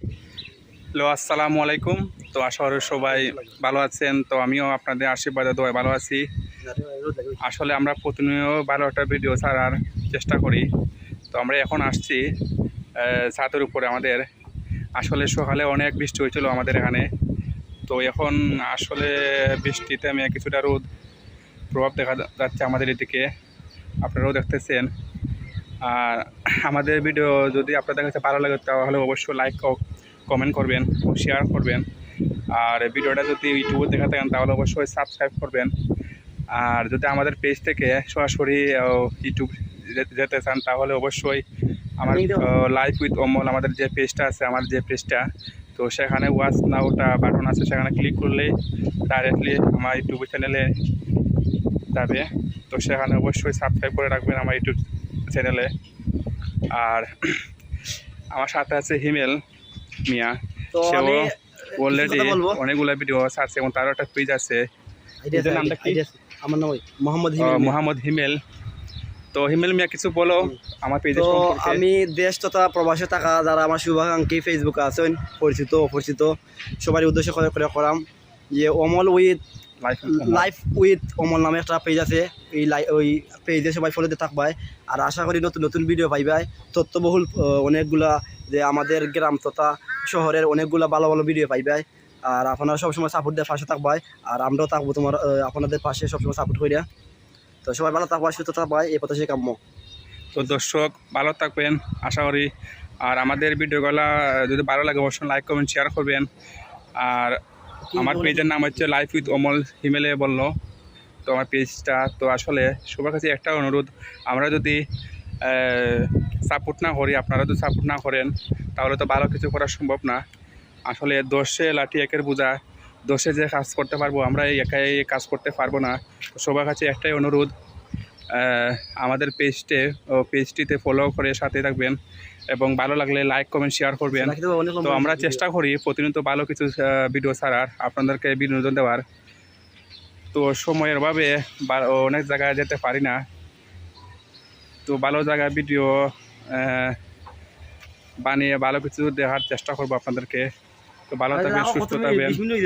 Hello, আসসালামু আলাইকুম। তো আশা করি সবাই ভালো আছেন। তো আমিও আপনাদের আশীর্বাদে, দোয়ায় ভালো আছি। আসলে আমরা প্রতিনিয়ত ভালো একটা ভিডিও ছাড়ার চেষ্টা করি। তো আমরা এখন আসছি ছাদের উপরে আমাদের। আসলে সকালে অনেক বৃষ্টি হয়েছিল আমাদের এখানে। তো এখন আসলে বৃষ্টিতে আমি কিছুটা রোদ প্রভাব দেখা যাচ্ছে আমাদের এদিকে। আপনারাও দেখতেছেন। আর আমাদের ভিডিও যদি আপনাদের কাছে ভালো লাগে তাহলে অবশ্যই লাইক কমেন্ট করবেন ও শেয়ার করবেন। আর ভিডিওটা যদি ইউটিউবে দেখা থাকেন তাহলে অবশ্যই সাবস্ক্রাইব করবেন। আর যদি আমাদের পেজ থেকে সরাসরি ইউটিউব যেতে চান তাহলে অবশ্যই আমার লাইফ উইথ অমল আমাদের যে পেজটা আছে আমার যে পেজটা তো সেখানে ওয়াচ নাওটা বাটন আছে সেখানে ক্লিক করলেই ডাইরেক্টলি আমার ইউটিউব চ্যানেলে যাবে। তো সেখানে অবশ্যই সাবস্ক্রাইব করে রাখবেন আমার ইউটিউব চ্যানেলে আর আমার সাথে আছে হিমেল মিয়া। সেও অলরেডি অনেকগুলো ভিডিও ছাড়ছে এবং তারও একটা পেজ আছে। Idea আছে, এটার নামটা কি? আমার নাম মোহাম্মদ হিমেল মিয়া। মোহাম্মদ হিমেল। তো হিমেল মিয়া কিছু বলো আমার পেজের তো আমি দেশ তথা প্রবাসে থাকা যারা আমার শুভাকাঙ্ক্ষী ফেসবুকে আছেন পরিচিত অপরিচিত সবারই উদ্দেশ্য করে করে করাম যে Amal with life life with Amal নামে একটা পেজ আছে। এই লাই- ওই পেজে সবাই ফলো দিয়ে থাকবাই আর আশা করি নতুন নতুন ভিডিও পাইবাই তথ্যবহুল অনেকগুলা যে আমাদের গ্রাম তথা শহরের অনেকগুলা ভালো ভালো ভিডিও পাইবাই আর আপনারা সবসময় সাপোর্ট দিয়ে পাশে থাকবাই আর আমরাও থাকব তোমার আপনাদের পাশে সবসময় সাপোর্ট করিয়া তো সবাই ভালো থাকবাই সুস্থ থাকবাই এই প্রত্যাশী কাম্য। তো দর্শক ভালো থাকবেন আশা করি। আর আমাদের ভিডিওগুলো যদি ভালো লাগে অবশ্যই লাইক কমেন্ট শেয়ার করবেন। আর আমার পেজের নাম হচ্ছে লাইফ উইথ অমল হিমেলে বলল। তো আমার পেজটা তো আসলে সবার কাছে একটা অনুরোধ আমরা যদি সাপোর্ট না করি আপনারা যদি সাপোর্ট না করেন তাহলে তো ভালো কিছু করা সম্ভব না। আসলে দোষে লাঠি একের বোঝা দোষে যে কাজ করতে পারব আমরা এই একাই কাজ করতে পারব না। তো সবার কাছে একটাই অনুরোধ আমাদের পেজটে ও পেজটিতে ফলো করে সাথে থাকবেন এবং ভালো লাগলে লাইক কমেন্ট শেয়ার করবেন। তো আমরা চেষ্টা করি প্রতিনিয়ত ভালো কিছু ভিডিও ছাড়ার আপনাদেরকে বিনোদন দেওয়ার। তো সময়ের অভাবে অনেক জায়গায় যেতে পারি না। তো ভালো জায়গায় ভিডিও বানিয়ে ভালো কিছু দেওয়ার চেষ্টা করব আপনাদেরকে। তো ভালো থাকবেন সুস্থ থাকবেন। 20 মিনিট